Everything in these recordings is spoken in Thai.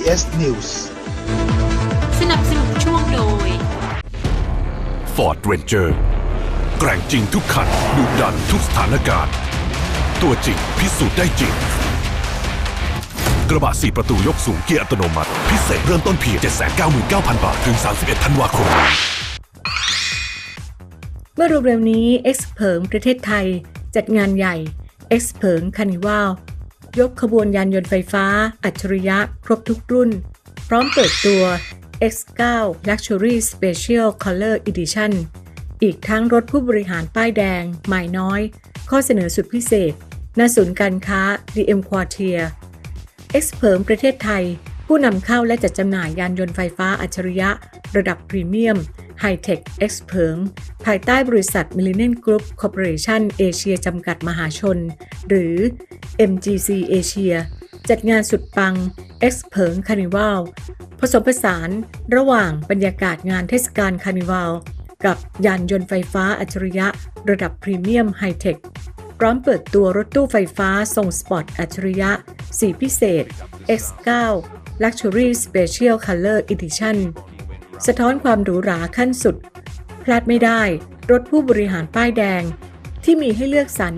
GPS News สนับสนุนช่วงโดย Ford Ranger แกร่งจริงทุกขันดุดันทุกสถานการณ์ ตัวจริงพิสูจน์ได้จริง กระบะ4ประตูยกสูงเกียร์อัตโนมัติ พิเศษเริ่มต้นเพียง799,000 บาท ถึง 31 ธันวาคม เมื่อเร็วๆนี้ X เผิงประเทศไทย จัดงานใหญ่ X เผิงคานิวัล ยกขบวนยานยนต์ไฟฟ้า อัจฉริยะ ครบทุกรุ่น พร้อมเปิดตัว X9 Luxury Special Color Edition อีกทั้งรถผู้บริหารป้ายแดงหมายน้อย ข้อเสนอสุดพิเศษณศูนย์การค้า DM Quartier X เผิมประเทศไทย ผู้นำเข้าและจัดจำหน่ายยานยนต์ไฟฟ้าอัจฉริยะ ระดับพรีเมียม High-Tech X เผิงภายใต้บริษัท Millennium Group Corporation Asia จำกัดมหาชน หรือ MGC Asia จัดงานสุดปัง X เผิงคานิวัลผสมผสานระหว่างบรรยากาศงานเทศกาลคานิวัลกับยานยนต์ไฟฟ้าอัจฉริยะ ระดับพรีเมียมไฮเทคพร้อมเปิดตัวรถตู้ไฟฟ้าทรงสปอร์ตอัจฉริยะ สีพิเศษ X9 Luxury Special Color Edition สะท้อนความหรูหราขั้นสุด พลาดไม่ได้ รถผู้บริหารป้ายแดง ที่มีให้เลือกสรร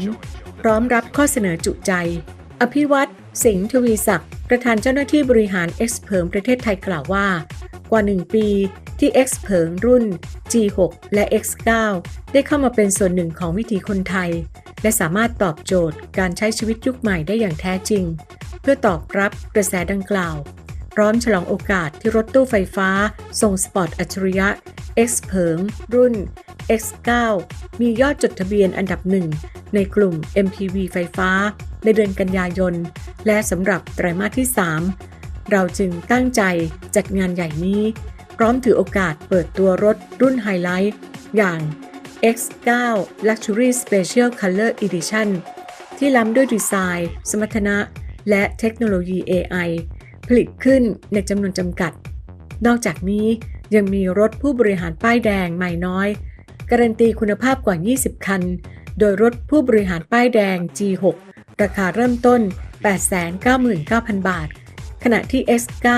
พร้อมรับข้อเสนอจุใจ อภิวัตสิงห์ทวีศักดิ์ประธานเจ้าหน้าที่บริหาร X เผิงประเทศไทยกล่าวว่า กว่า 1 ปีที่ X เผิงรุ่น G6 และ X9 ได้เข้ามาเป็นส่วนหนึ่งของวิถีคนไทย และสามารถตอบโจทย์การใช้ชีวิตยุคใหม่ได้อย่างแท้จริง เพื่อตอบรับกระแสดังกล่าว พร้อมฉลองโอกาสที่รถตู้ไฟฟ้าทรงสปอร์ตอัจฉริยะ X เผิง รุ่น X9 มียอดจดทะเบียนอันดับหนึ่งในกลุ่ม MPV ไฟฟ้า ในเดือนกันยายน และสำหรับไตรมาสที่ 3 เราจึงตั้งใจจัดงานใหญ่นี้ พร้อมถือโอกาสเปิดตัวรถรุ่นไฮไลท์ อย่าง X9 Luxury Special Color Edition ที่ล้ำด้วยดีไซน์ สมรรถนะ และเทคโนโลยี AI ผลิตขึ้นในจำนวนจำกัด นอกจากนี้ยังมีรถผู้บริหารป้ายแดงใหม่น้อย การันตีคุณภาพกว่า 20 คัน โดยรถผู้บริหารป้ายแดง G6 ราคาเริ่มต้น 899,000 บาท ขณะที่ S9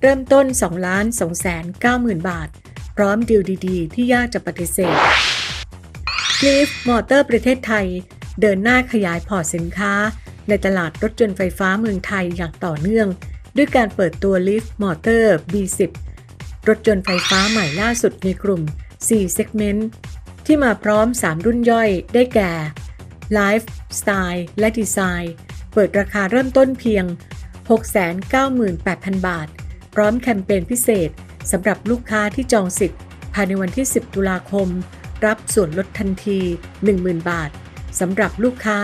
เริ่มต้น 2 2 9 0 0 0 บาท พร้อมดีลดีๆ ที่ยากจะปฏิเสธลีฟมอเตอร์ประเทศไทย เดินหน้าขยายพอร์ตสินค้า ในตลาดรถยนต์ไฟฟ้าเมืองไทยอย่างต่อเนื่อง ด้วยการเปิดตัว Leaf Motor B10 รถยนต์ไฟฟ้าใหม่ล่าสุดในกลุ่ม 4 segment ที่มาพร้อม 3 รุ่นย่อยได้แก่ Life Style และ Design เปิดราคาเริ่มต้นเพียง 698,000 บาท พร้อมแคมเปญพิเศษสำหรับลูกค้าที่จองสิทธิ์ ภายในวันที่ 10 ตุลาคม รับส่วนลดทันที 10,000 บาทสำหรับลูกค้า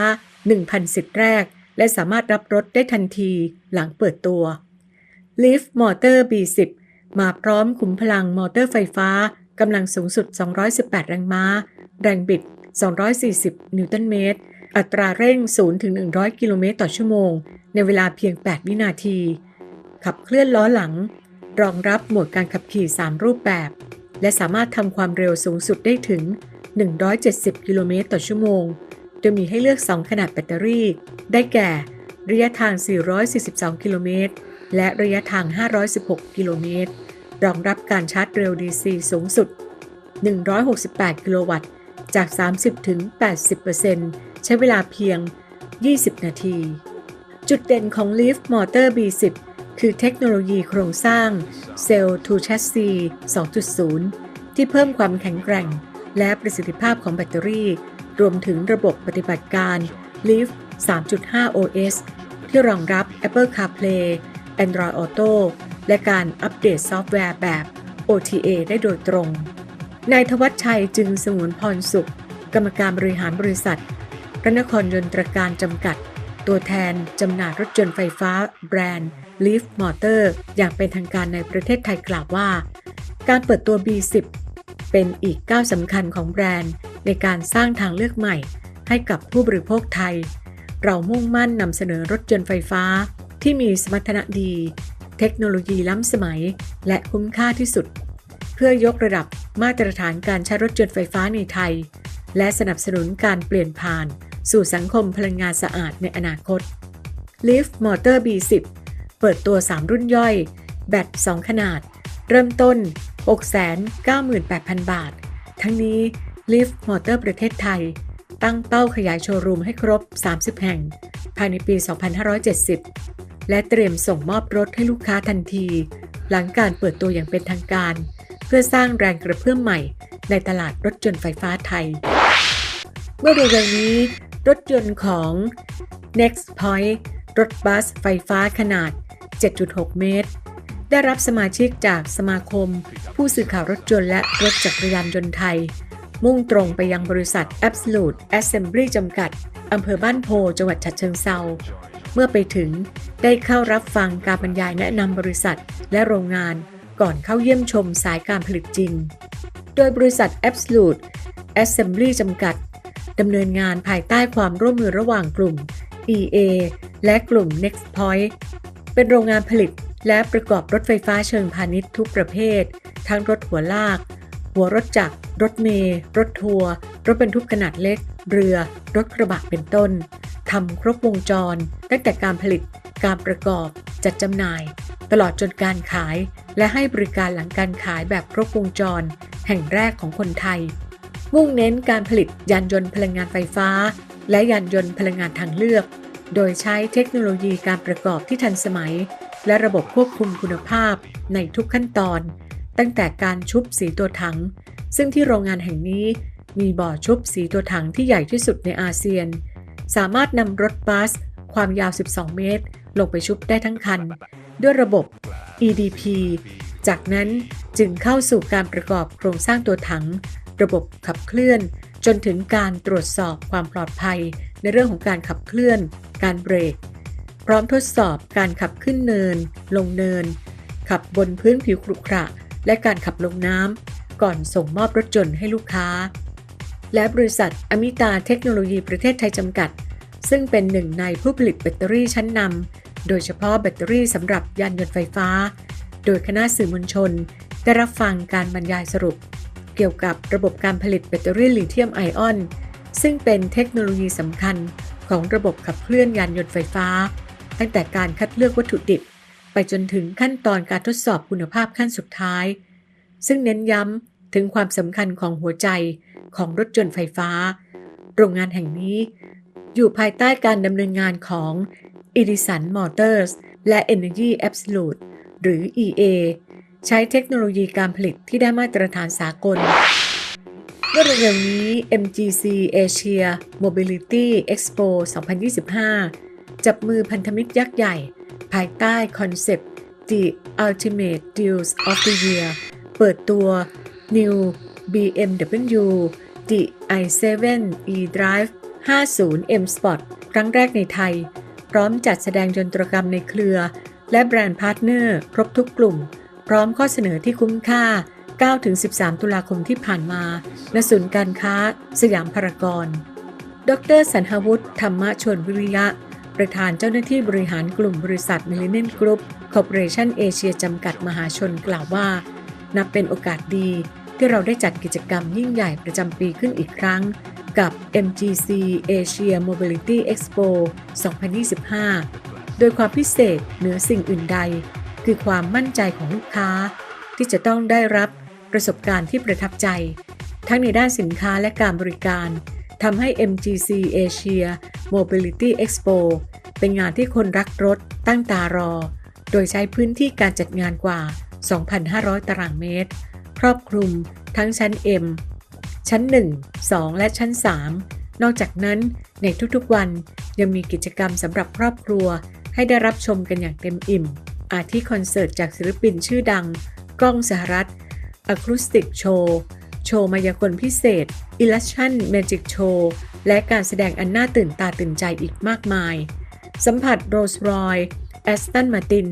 1,000 สิทธิ์แรก และสามารถรับรถได้ทันที หลังเปิดตัว Leaf Motor B10 มาพร้อมขุมพลังมอเตอร์ไฟฟ้ากำลังสูงสุด 218 แรงม้า แรงบิด 240 นิวตันเมตร อัตราเร่ง 0 ถึง 100 กิโลเมตรต่อชั่วโมง ในเวลาเพียง 8 วินาที ขับเคลื่อนล้อหลัง รองรับโหมดการขับขี่ 3 รูปแบบ และสามารถทำความเร็วสูงสุดได้ถึง 170 กิโลเมตรต่อชั่วโมง โดยมีให้เลือก 2 ขนาดแบตเตอรี่ ได้แก่ ระยะทาง 442 กิโลเมตร และระยะทาง 516 กิโลเมตร รองรับการชาร์จเร็ว DC สูงสุด 168 กิโลวัตต์ จาก 30 ถึง 80%ใช้เวลาเพียง 20 นาที จุดเด่นของ Leaf Motor B10 คือเทคโนโลยีโครงสร้าง Cell to Chassis 2.0 ที่เพิ่มความแข็งแกร่ง และประสิทธิภาพของแบตเตอรี่ รวมถึงระบบปฏิบัติการ Leaf 3.5 OS ที่รองรับ Apple CarPlay Android Auto และการอัปเดตซอฟต์แวร์แบบ OTA ได้โดยตรง นายทวัชชัยจึงสงวนพรสุข กรรมการบริหารบริษัทพระนครยนตรการจำกัด ตัวแทนจำหน่ายรถยนต์ไฟฟ้า แบรนด์ Leaf Motor อย่างเป็นทางการในประเทศไทยกล่าวว่า การเปิดตัว B10 เป็นอีกก้าวสำคัญของแบรนด์ ในการสร้างทางเลือกใหม่ ให้กับผู้บริโภคไทย เรามุ่งมั่นนำเสนอรถยนต์ไฟฟ้า ที่มีสมรรถนะดี เทคโนโลยีล้ำสมัย และคุ้มค่าที่สุด เพื่อยกระดับมาตรฐานการใช้รถยนต์ไฟฟ้าในไทย และสนับสนุนการเปลี่ยนผ่าน สู่สังคมพลังงานสะอาดในอนาคต Leaf Motor B10 เปิดตัว 3 รุ่นย่อย แบต 2 ขนาด เริ่มต้น 698,000 บาท ทั้งนี้ Leaf Motor ประเทศไทย ตั้งเป้าขยายโชว์รูมให้ครบ 30 แห่ง ภายในปี 2570 และเตรียมส่งมอบรถให้ลูกค้าทันที หลังการเปิดตัวอย่างเป็นทางการ เพื่อสร้างแรงกระเพื่อมใหม่ ในตลาดรถยนต์ไฟฟ้าไทย เมื่อเร็วๆนี้ รถยนต์ของ Next Point รถบัสไฟฟ้าขนาด 7.6 เมตร ได้รับสมาชิกจากสมาคม ผู้สื่อข่าวรถยนต์และรถจักรยานยนต์ไทย มุ่งตรงไปยังบริษัท Absolute Assembly จำกัด อำเภอบ้านโพจังหวัดฉะเชิงเซา เมื่อไปถึงได้เข้ารับฟังการบรรยายแนะนำบริษัทและโรงงานก่อนเข้าเยี่ยมชมสายการผลิตจริง โดยบริษัท Absolute Assembly จำกัดดำเนินงานภายใต้ความร่วมมือระหว่างกลุ่ม EA และกลุ่ม Next Point เป็นโรงงานผลิตและประกอบรถไฟฟ้าเชิงพาณิชย์ทุกประเภท ทั้งรถหัวลาก หัวรถจักร รถเมล์รถทัวร์ รถบรรทุกขนาดเล็ก เรือ รถกระบะเป็นต้น ทำครบวงจร ตั้งแต่การผลิต การประกอบ จัดจำหน่าย ตลอดจนการขาย และให้บริการหลังการขายแบบครบวงจร แห่งแรกของคนไทย มุ่งเน้นการผลิตยานยนต์พลังงานไฟฟ้า และยานยนต์พลังงานทางเลือก โดยใช้เทคโนโลยีการประกอบที่ทันสมัย และระบบควบคุมคุณภาพในทุกขั้นตอน ตั้งแต่การชุบสีตัวถัง ซึ่งที่โรงงานแห่งนี้มีบ่อชุบสีตัวถังที่ใหญ่ที่สุดในอาเซียน สามารถนำรถบัส ความยาว 12 เมตร ลงไปชุบได้ทั้งคัน ด้วยระบบ EDP จากนั้นจึงเข้าสู่การประกอบโครงสร้างตัวถัง ระบบขับเคลื่อน จนถึงการตรวจสอบความปลอดภัย ในเรื่องของการขับเคลื่อน การเบรก พร้อมทดสอบการขับขึ้นเนิน ลงเนิน ขับบนพื้นผิวขรุขระ และการขับลงน้ำก่อนส่งมอบรถยนต์ให้ลูกค้า และบริษัทอมิตาเทคโนโลยีประเทศไทยจำกัด ซึ่งเป็นหนึ่งในผู้ผลิตแบตเตอรี่ชั้นนำโดยเฉพาะแบตเตอรี่สำหรับยานยนต์ไฟฟ้า โดยคณะสื่อมวลชน ได้รับฟังการบรรยายสรุป เกี่ยวกับระบบการผลิตแบตเตอรี่ลิเธียมไอออน ซึ่งเป็นเทคโนโลยีสำคัญของระบบขับเคลื่อนยานยนต์ไฟฟ้า ตั้งแต่การคัดเลือกวัตถุดิบ ไปจนถึงขั้นตอนการทดสอบคุณภาพขั้นสุดท้าย ซึ่งเน้นย้ำถึงความสำคัญของหัวใจของรถยนต์ไฟฟ้า โรงงานแห่งนี้ อยู่ภายใต้การดำเนินงานของ Edison Motors และ Energy Absolute หรือ EA ใช้เทคโนโลยีการผลิตที่ได้มาตรฐานสากลเมื่อเร็วๆนี้ MGC Asia Mobility Expo 2025 จับมือพันธมิตรยักษ์ใหญ่ ภายใต้คอนเซปต์ The Ultimate Deals of the Year เปิดตัว New BMW The i7 eDrive 50 M Sport ครั้งแรกในไทย พร้อมจัดแสดงยนตรกรรมในเครือ และแบรนด์พาร์ทเนอร์ ครบทุกกลุ่ม พร้อมข้อเสนอที่คุ้มค่า 9-13 ตุลาคมที่ผ่านมา ณ ศูนย์การค้า สยามพารากอน ดรสันหวุฒิธรรมชวนวิริยะ ประธานเจ้าหน้าที่บริหารกลุ่มบริษัทมิลเลนเนียนกรุ๊ปคอร์ปอเรชั่นเอเชียจำกัดมหาชนกล่าวว่า นับเป็นโอกาสดีที่เราได้จัดกิจกรรมยิ่งใหญ่ประจำปีขึ้นอีกครั้ง กับ MGC Asia Mobility Expo 2025 โดยความพิเศษเหนือสิ่งอื่นใด คือความมั่นใจของลูกค้า ที่จะต้องได้รับประสบการณ์ที่ประทับใจ ทั้งในด้านสินค้าและการบริการ ทำให้ MGC Asia Mobility Expo เป็นงานที่คนรักรถตั้งตารอ โดยใช้พื้นที่การจัดงานกว่า 2,500 ตารางเมตร ครอบคลุมทั้งชั้น M ชั้น 1 2 และชั้น 3 นอกจากนั้นในทุกๆวันยังมีกิจกรรมสำหรับครอบครัวให้ได้รับชมกันอย่างเต็มอิ่ม อาทิคอนเสิร์ตจากศิลปินชื่อดัง ก้องสหรัฐอะคูสติกโชว์ โชว์มายากลพิเศษ Illusion Magic Show และการแสดงอันน่าตื่นตาตื่นใจอีกมากมาย สัมผัสโรสรอยแอสตันมาติน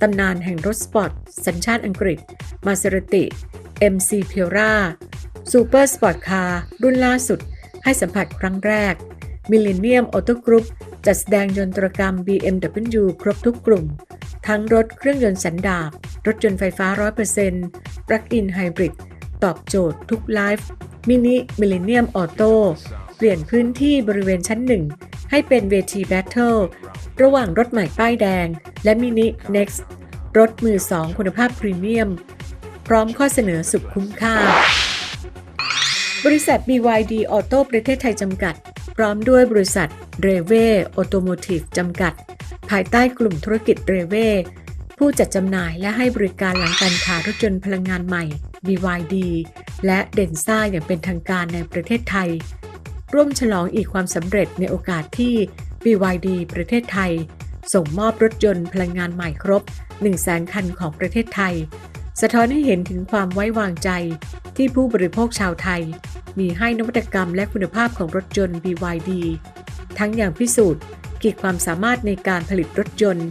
ตำนานแห่งรถสปอร์ต สัญชาติอังกฤษ มาเซรติ MC p i e r a ซูเปอร์สปอร์ตคาร์รุ่นล่าสุด ให้สัมผัสครั้งแรก Millennium Auto Group จัดแสดงยนตรกรรม BMW ครบทุกกลุ่ม ทั้งรถเครื่องยนต์สันดาป รถยนต์ไฟฟ้า 100% Plug-in Hybrid ตอบโจทย์ทุกไลฟ์มินิ Millennium Auto เปลี่ยนพื้นที่บริเวณชั้นหนึ่งให้เป็นเวทีแบทเทิลระหว่างรถใหม่ป้ายแดง และมินิ Next รถมือสองคุณภาพพรีเมียม พร้อมข้อเสนอสุดคุ้มค่า บริษัท BYD Auto ประเทศไทยจำกัด พร้อมด้วยบริษัท r e v e Automotive จำกัด ภายใต้กลุ่มธุรกิจ r e v e ผู้จัดจำหน่ายและให้บริการหลังการขายรถยนต์พลังงานใหม่ BYD และเดนซ่าอย่างเป็นทางการในประเทศไทย ร่วมฉลองอีกความสำเร็จในโอกาสที่ BYD ประเทศไทย ส่งมอบรถยนต์พลังงานใหม่ครบ 1 0 0 0 0แสนคันของประเทศไทย สะท้อนให้เห็นถึงความไว้วางใจที่ผู้บริโภคชาวไทย มีให้นวัตกรรมและคุณภาพของรถยนต์ BYD ทั้งอย่างพิสูจน์ขีดความสามารถในการผลิตรถยนต์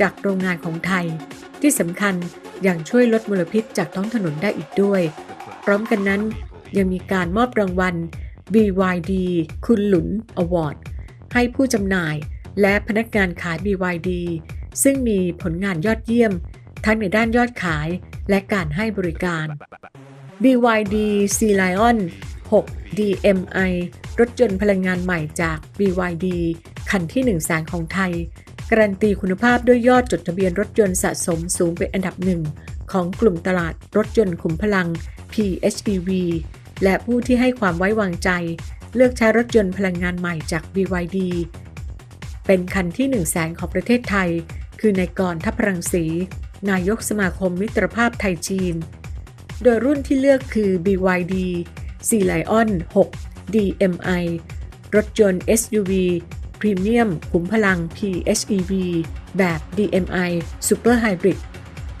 จากโรงงานของไทย ที่สำคัญ ยังช่วยลดมลพิษจากท้องถนนได้อีกด้วย พร้อมกันนั้นยังมีการมอบรางวัล BYD คุณหลุน Award ให้ผู้จำหน่ายและพนักงานขาย BYD ซึ่งมีผลงานยอดเยี่ยม ทั้งในด้านยอดขายและการให้บริการ BYD Sea Lion 6 DMI รถยนต์พลังงานใหม่จาก BYD คันที่1นึ่งแสนของไทย การันตีคุณภาพด้วยยอดจดทะเบียนรถยนต์สะสมสูงเป็นอันดับหนึ่งของกลุ่มตลาดรถยนต์ขุมพลัง PHEV และผู้ที่ให้ความไว้วางใจ เลือกใช้รถยนต์พลังงานใหม่จาก BYD เป็นคันที่1นึ่งแสนของประเทศไทย คือนายกรทัพรังสี นายกสมาคมมิตรภาพไทยจีน โดยรุ่นที่เลือกคือ BYD Si Lion 6 DMI รถยนต์ SUV พรีเมียมขุมพลัง PHEV แบบ DMI Super Hybrid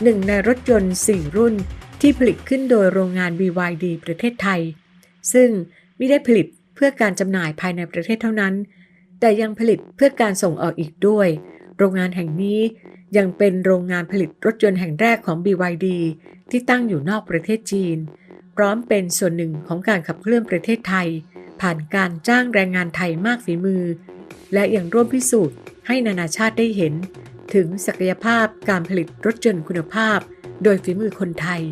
หนึ่งในรถยนต์ 4 รุ่นที่ผลิตขึ้นโดยโรงงาน BYD ประเทศไทย ซึ่งไม่ได้ผลิตเพื่อการจำหน่ายภายในประเทศเท่านั้น แต่ยังผลิตเพื่อการส่งออกอีกด้วย โรงงานแห่งนี้ยังเป็นโรงงานผลิตรถยนต์แห่งแรกของ BYD ที่ตั้งอยู่นอกประเทศจีน พร้อมเป็นส่วนหนึ่งของการขับเคลื่อนประเทศไทย ผ่านการจ้างแรงงานไทยมากฝีมือ และยังร่วมพิสูจน์ให้นานาชาติได้เห็น ถึงศักยภาพการผลิตรถยนต์คุณภาพ โดยฝีมือคนไทย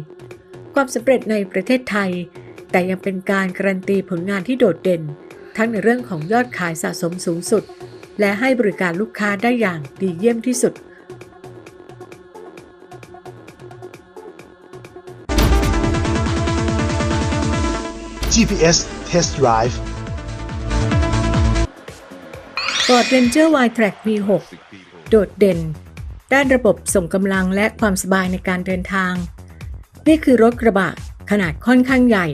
ความสำเร็จในประเทศไทย แต่ยังเป็นการการันตีผลงานที่โดดเด่น ทั้งในเรื่องของยอดขายสะสมสูงสุด และให้บริการลูกค้าได้อย่างดีเยี่ยมที่สุด GPS Test Drive Ford Ranger Y-Track V6 โดดเด่น ด้านระบบส่งกำลังและความสบายในการเดินทาง นี่คือรถกระบะขนาดค่อนข้างใหญ่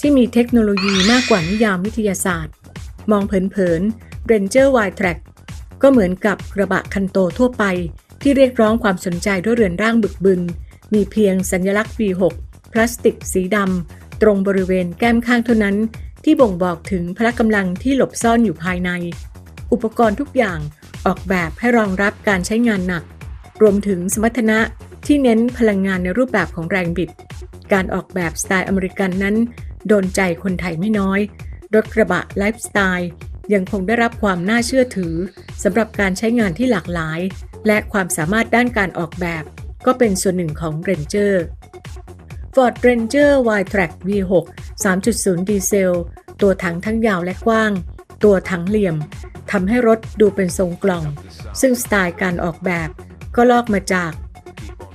ที่มีเทคโนโลยีมากกว่านิยามวิทยาศาสตร์ มองเผินๆ Ranger Y-Track ก็เหมือนกับกระบะคันโตทั่วไป ที่เรียกร้องความสนใจด้วยเรือนร่างบึกบึน มีเพียงสัญลักษณ์ V6 พลาสติกสีดำตรงบริเวณแก้มข้างเท่านั้น ที่บ่งบอกถึงพละกำลังที่หลบซ่อนอยู่ภายใน อุปกรณ์ทุกอย่างออกแบบให้รองรับการใช้งานหนัก รวมถึงสมรรถนะที่เน้นพลังงานในรูปแบบของแรงบิด การออกแบบสไตล์อเมริกันนั้น โดนใจคนไทยไม่น้อย รถกระบะไลฟ์สไตล์ยังคงได้รับความน่าเชื่อถือสำหรับการใช้งานที่หลากหลาย และความสามารถด้านการออกแบบ ก็เป็นส่วนหนึ่งของ Ranger Ford Ranger Y-Track V6 3.0 ดีเซล ตัวถังทั้งยาวและกว้าง ตัวถังเหลี่ยมทำให้รถดูเป็นทรงกล่อง ซึ่งสไตล์การออกแบบก็ลอกมาจาก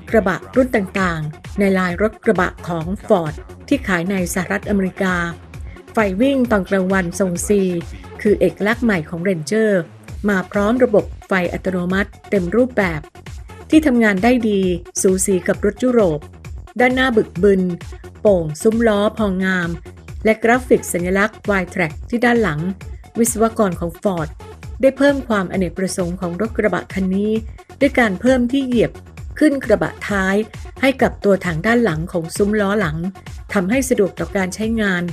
กระบะรุ่นต่างๆ ในลายรถกระบะของ Ford ที่ขายในสหรัฐอเมริกา ไฟวิ่งตอนกลางวันทรง C คือเอกลักษณ์ใหม่ของ Ranger มาพร้อมระบบไฟอัตโนมัติเต็มรูปแบบ ที่ทำงานได้ดีสูสีกับรถยุโรป ด้านหน้าบึกบึน โป่งซุ้มล้อพองงาม และกราฟิกสัญลักษณ์ Y-Track ที่ด้านหลัง วิศวกรของ Ford ได้เพิ่มความอเนกประสงค์ของรถกระบะคันนี้ ด้วยการเพิ่มที่เหยียบขึ้นกระบะท้าย ให้กับตัวถังด้านหลังของซุ้มล้อหลังทำให้สะดวกต่อการใช้งาน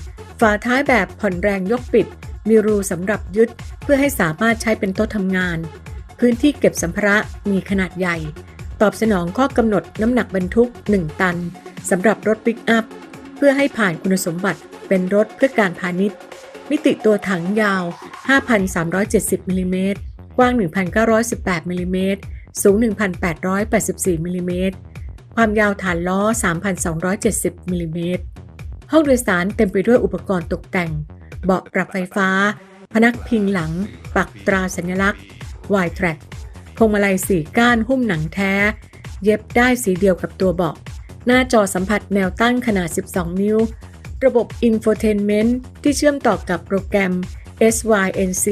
ฝาท้ายแบบผ่อนแรงยกปิด มีรูสำหรับยึดเพื่อให้สามารถใช้เป็นโต๊ะทำงาน พื้นที่เก็บสัมภาระมีขนาดใหญ่ ตอบสนองข้อกำหนดน้ำหนักบรรทุก 1 ตันสำหรับรถปิกอัพ เพื่อให้ผ่านคุณสมบัติเป็นรถเพื่อการพาณิชย์ มิติตัวถังยาว 5,370 มิลิเมตร กว้าง 1,918 มิลิเมตร สูง 1,884 มิลิเมตร ความยาวฐานล้อ 3,270 มิลิเมตร ห้องโดยสารเต็มไปด้วยอุปกรณ์ตกแต่ง เบาะปรับไฟฟ้า พนักพิงหลัง ปักตราสัญลักษณ์ Y-Track พวงมาลัยสีก้านหุ้มหนังแท้ เย็บได้สีเดียวกับตัวเบาะ หน้าจอสัมผัสแนวตั้งขนาด 12 นิ้ว ระบบ Infotainment ที่เชื่อมต่อกับโปรแกรม SYNC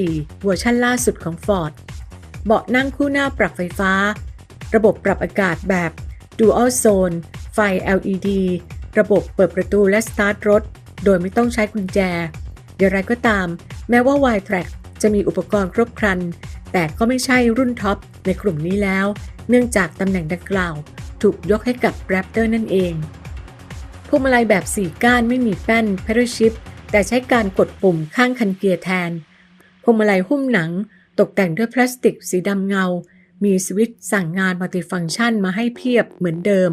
4 เวอร์ชันล่าสุดของ Ford เบาะนั่งคู่หน้าปรับไฟฟ้า ระบบปรับอากาศแบบ Dual Zone ไฟ LED ระบบเปิดประตูและสตาร์ทรถ โดยไม่ต้องใช้กุญแจ อย่างไรก็ตาม แม้ว่า Y-Track จะมีอุปกรณ์ครบครัน แต่ก็ไม่ใช่รุ่นท็อปในกลุ่มนี้แล้ว เนื่องจากตำแหน่งดังกล่าว ถูกยกให้กับ Raptor นั่นเอง พวงมาลัยแบบ4ก้านไม่มีแป้น Pedal Shift แต่ใช้การกดปุ่มข้างคันเกียร์แทน พวงมาลัยหุ้มหนัง ตกแต่งด้วยพลาสติกสีดำเงา มีสวิตช์สั่งงานมัลติฟังก์ชันมาให้เพียบเหมือนเดิม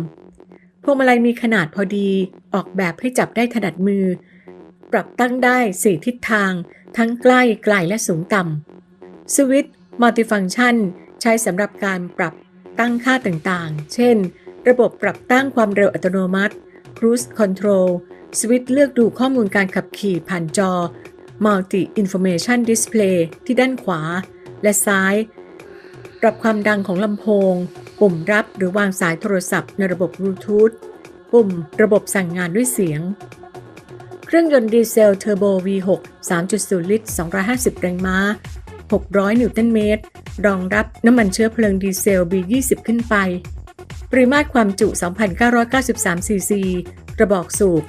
พวงมาลัยมีขนาดพอดี ออกแบบให้จับได้ถนัดมือ ปรับตั้งได้4ทิศทาง ทั้งใกล้ไกลและสูงต่ำสวิตช์มัลติฟังก์ชันใช้สำหรับการปรับตั้งค่าต่างๆ เช่น ระบบปรับตั้งความเร็วอัตโนมัติ Cruise Control สวิตช์เลือกดูข้อมูลการขับขี่ผ่านจอ Multi Information Display ที่ด้านขวา และซ้าย ปรับความดังของลำโพง ปุ่มรับหรือวางสายโทรศัพท์ในระบบบลูทูธ ปุ่มระบบสั่งงานด้วยเสียง เครื่องยนต์ดีเซลเทอร์โบ V6 3.0 ลิตร 250 แรงม้า 600 นิวตันเมตร รองรับน้ำมันเชื้อเพลิงดีเซล B20 ขึ้นไป ปริมาตรความจุ 2,993 ซีซี กระบอกสูบ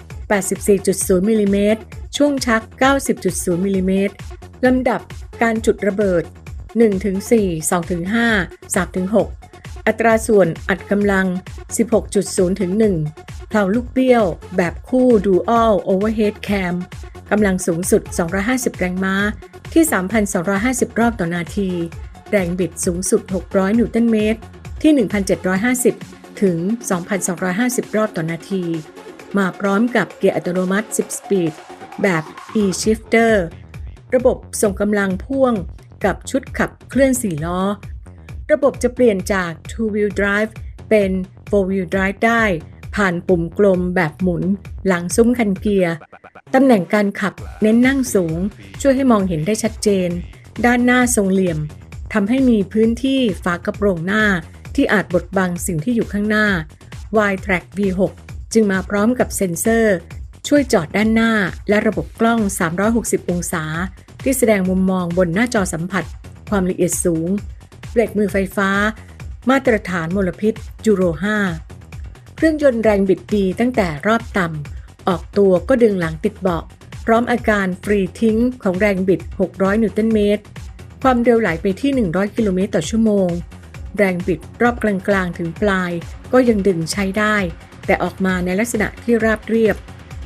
84.0 มิลลิเมตร ช่วงชัก 90.0 มิลลิเมตร ลำดับการจุดระเบิด 1-4 2-5 3-6 อัตราส่วนอัดกำลัง 16.0ถึง1เพลาลูกเบี้ยว แบบคู่ Dual Overhead Cam กำลังสูงสุด 250 แรงม้า ที่ 3,250 รอบต่อนาที แรงบิดสูงสุด 600 นิวตันเมตร ที่ 1,750 ถึง 2,250 รอบต่อนาที มาพร้อมกับเกียร์อัตโนมัติ 10 สปีด แบบ e-shifter ระบบส่งกำลังพ่วงกับชุดขับเคลื่อน 4 ล้อ ระบบจะเปลี่ยนจาก two wheel drive เป็น four wheel drive ได้ ผ่านปุ่มกลมแบบหมุน หลังซุ้มคันเกียร์ ตำแหน่งการขับเน้นนั่งสูง ช่วยให้มองเห็นได้ชัดเจน ด้านหน้าทรงเหลี่ยมทำให้มีพื้นที่ฝากระโปรงหน้า ที่อาจบดบังสิ่งที่อยู่ข้างหน้า Y-Track V6 จึงมาพร้อมกับเซ็นเซอร์ ช่วยจอดด้านหน้า และระบบกล้อง 360 องศา ที่แสดงมุมมองบนหน้าจอสัมผัส ความละเอียดสูงเบรกมือไฟฟ้า มาตรฐานมลพิษยูโร 5 เครื่องยนต์แรงบิดดีตั้งแต่รอบต่ำ ออกตัวก็ดึงหลังติดเบาะ พร้อมอาการฟรีทิ้งของแรงบิด 600 นิวตันเมตร ความเร็วไหลไปที่ 100 กิโลเมตรต่อชั่วโมง แรงบิดรอบกลางๆ ถึงปลาย ก็ยังดึงใช้ได้ แต่ออกมาในลักษณะที่ราบเรียบ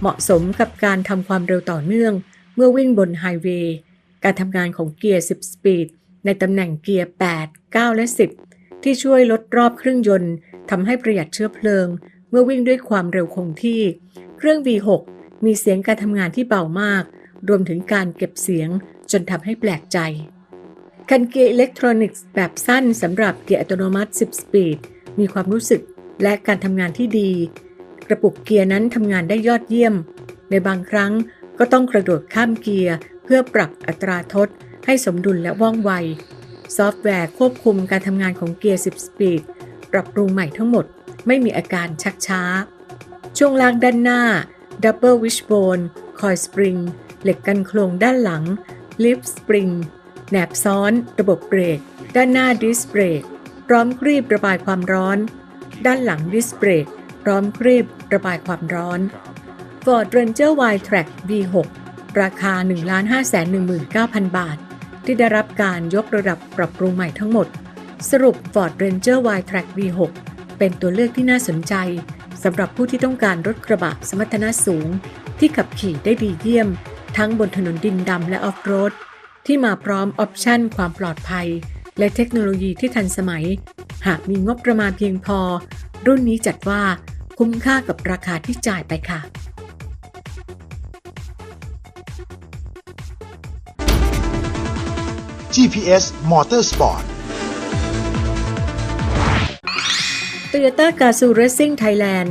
เหมาะสมกับการทำความเร็วต่อเนื่อง เมื่อวิ่งบนไฮเวย์การทำงานของเกียร์ 10 สปีด ในตำแหน่งเกียร์ 8 9 และ 10 ที่ช่วยลดรอบเครื่องยนต์ทำให้ประหยัดเชื้อเพลิง เมื่อวิ่งด้วยความเร็วคงที่ เครื่อง V6 มีเสียงการทำงานที่เบามาก รวมถึงการเก็บเสียงจนทำให้แปลกใจ คันเกียร์อิเล็กทรอนิกส์แบบสั้นสำหรับเกียร์อัตโนมัติ 10 สปีด มีความรู้สึกและการทำงานที่ดี กระปุกเกียร์นั้นทำงานได้ยอดเยี่ยม ในบางครั้งก็ต้องกระโดดข้ามเกียร์ เพื่อปรับอัตราทด ให้สมดุลและว่องไว ซอฟต์แวร์ควบคุมการทำงานของเกียร์ 10 สปีด ปรับปรุงใหม่ทั้งหมด ไม่มีอาการชักช้า ช่วงล่างด้านหน้า Double Wishbone คอยสปริง เหล็กกันโครงด้านหลัง ลิฟสปริง แหนบซ้อน ระบบเบรก ด้านหน้าดิสเบรก พร้อมครีบระบายความร้อน ด้านหลังดิสเบรก พร้อมครีบระบายความร้อน Ford Ranger Y-Track V6 ราคา 1,519,000 บาท ที่ได้รับการยกระดับปรับปรุงใหม่ทั้งหมด สรุป Ford Ranger Y-Track V6 เป็นตัวเลือกที่น่าสนใจสำหรับผู้ที่ต้องการรถกระบะสมรรถนะสูง ที่ขับขี่ได้ดีเยี่ยม ทั้งบนถนนดินดำและออฟโรด ที่มาพร้อมออปชั่นความปลอดภัย และเทคโนโลยีที่ทันสมัย หากมีงบประมาณเพียงพอ รุ่นนี้จัดว่าคุ้มค่ากับราคาที่จ่ายไปค่ะ GPS Motorsport Toyota g a z o o Racing Thailand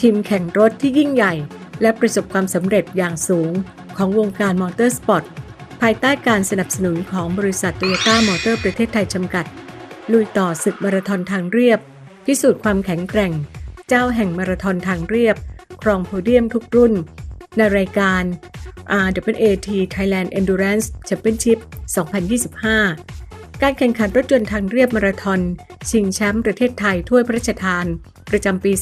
ทีมแข่งรถที่ยิ่งใหญ่ และประสบความสำเร็จอย่างสูงของวงการมอเตอร์สปอร์ต ภายใต้การสนับสนุนของบริษัทโตโยต้ามอเตอร์ประเทศไทยจำกัด ลุยต่อศึกมาราธอนทางเรียบ พิสูจน์ความแข็งแกร่ง เจ้าแห่งมาราธอนทางเรียบ ครองโพเดียมทุกรุ่น ในรายการ RWAT Thailand Endurance Championship 2025 การแข่งขันรถยนต์ทางเรียบมาราธอนชิงแชมป์ประเทศไทยถ้วยพระราชทาน ประจำปี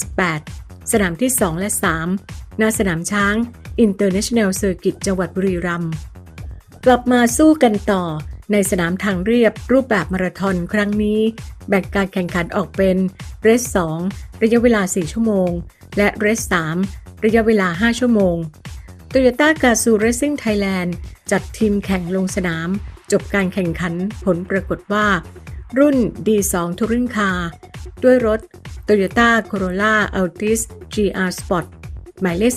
2568 สนามที่ 2 และ 3 ณ สนามช้าง International Circuit จังหวัดบุรีรัมย์กลับมาสู้กันต่อในสนามทางเรียบรูปแบบมาราธอนครั้งนี้ แบ่งการแข่งขันออกเป็นเรส2ระยะเวลา 4 ชั่วโมง และเรส3ระยะเวลา 5 ชั่วโมง Toyota g a z o o Racing Thailand จัดทีมแข่งลงสนาม จบการแข่งขันผลปรากฏว่า รุ่น D2 Touring Car ด้วยรถ Toyota Corolla Altis GR Sport หมายเลข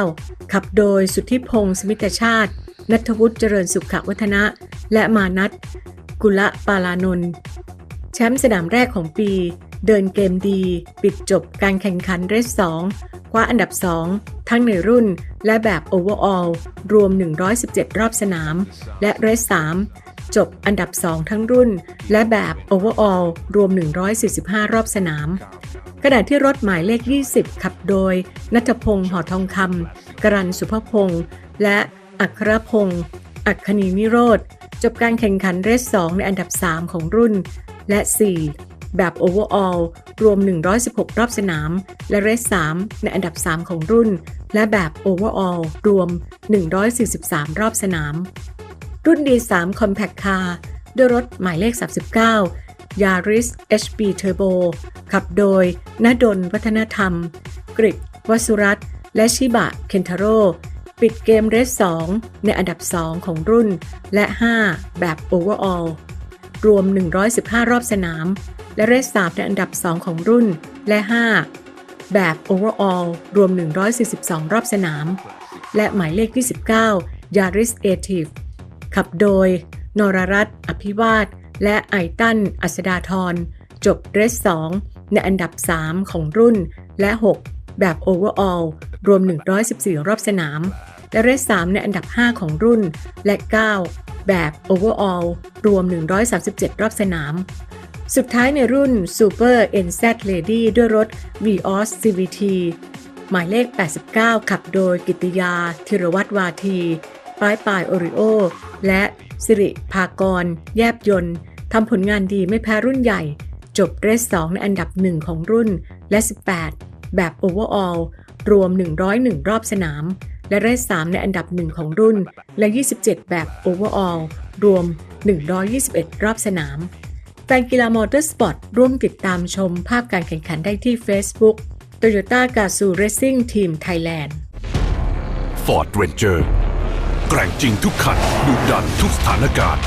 19 ขับโดยสุทธิพงศ์สมิตชาติ นัทวุฒิเจริญสุขวัฒนะ และมานัทกุละปาลานนท์แชมป์สนามแรกของปี เดินเกมดี ปิดจบการแข่งขันเรส2คว้าอันดับ 2 ทั้งในรุ่นและแบบโอเวอร์ออลรวม 117 รอบสนาม และเรส3จบอันดับ 2 ทั้งรุ่น และแบบโอเวอร์ออลรวม 145 รอบสนาม ขณะที่รถหมายเลข 20 ขับโดย นัทพงศ์หอทองคำกรันสุภพงศ์และอัครพงศ์อัคคณีนิโรธ จบการแข่งขันเรส2ในอันดับ 3 ของรุ่น และ 4 แบบโอเวอร์ออลรวม 116 รอบสนาม และเรส3ในอันดับ 3 ของรุ่น และแบบโอเวอร์ออลรวม 143 รอบสนาม รุ่น D3 Compact Car ด้วยรถหมายเลข 39 Yaris HB Turbo ขับโดยนดลวัฒนธรรม กริกวสุรัตและชิบะ เคนทาโร่ปิดเกมเรส2ในอันดับ 2 ของรุ่น และ 5 แบบโอเวอร์ออลรวม 115 รอบสนาม และเรส3ในอันดับ 2 ของรุ่น และ 5 แบบโอเวอร์ออลรวม 142 รอบสนาม และหมายเลข 29 Yaris a t i v ขับโดย นรรัตน์อภิวาท และไอตัน อัสดาธร จบเรส2ในอันดับ 3 ของรุ่น และ 6 แบบโอเวอร์ออลรวม 114 รอบสนาม และเรส3ในอันดับ 5 ของรุ่น และ 9 แบบโอเวอร์ออลรวม 137 รอบสนาม สุดท้ายในรุ่น Super NZ Lady ด้วยรถ Vios CVT หมายเลข 89 ขับโดยกิติยาธีรวัตรวาทีป้ายปายโอริโอ และ สิริภากร แยบยนต์ทำผลงานดีไม่แพ้รุ่นใหญ่ จบเรส2ในอันดับ1ของรุ่นและ 18 แบบโอเวอร์ออลรวม 101 รอบสนาม และเรส3ในอันดับ1ของรุ่น และ 27 แบบโอเวอร์ออลรวม 121 รอบสนาม แฟนกีฬามอเตอร์สปอร์ตร่วมติดตามชมภาพการแข่งขันได้ที่ Facebook Toyota g a z o o Racing Team Thailand Ford Ranger กร่งจริงทุกขันดุดันทุกสถานการณ์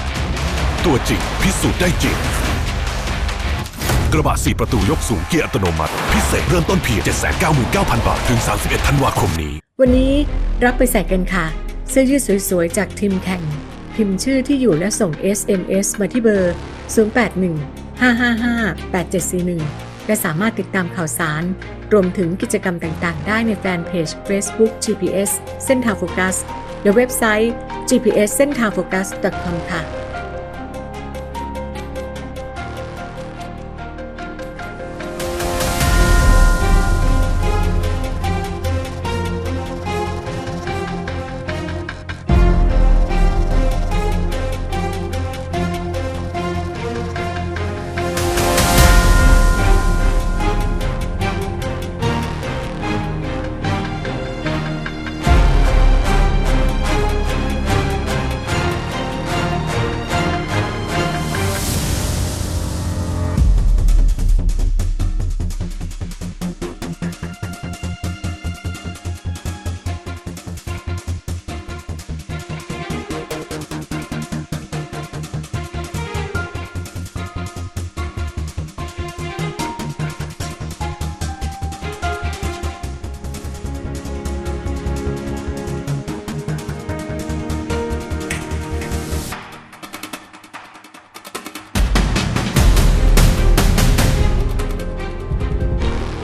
ตัวจริงพิสูจน์ได้จริง กระบะ 4 ประตูยกสูงเกียร์อัตโนมัติ พิเศษเริ่มต้นเพียง799,000 บาท ถึง 31 ธันวาคมนี้ วันนี้รับไปใส่กันค่ะ เสื้อยืดสวยๆ จากทีมแข่ง พิมพ์ชื่อที่อยู่และส่ง SMS มาที่เบอร์ 081 555 8741 และสามารถติดตามข่าวสารรวมถึงกิจกรรมต่างๆ ได้ในแฟนเพจ Facebook GPS เส้นทางโฟกัส และเว็บไซต์ gps เส้นทางโฟกัส .com ค่ะ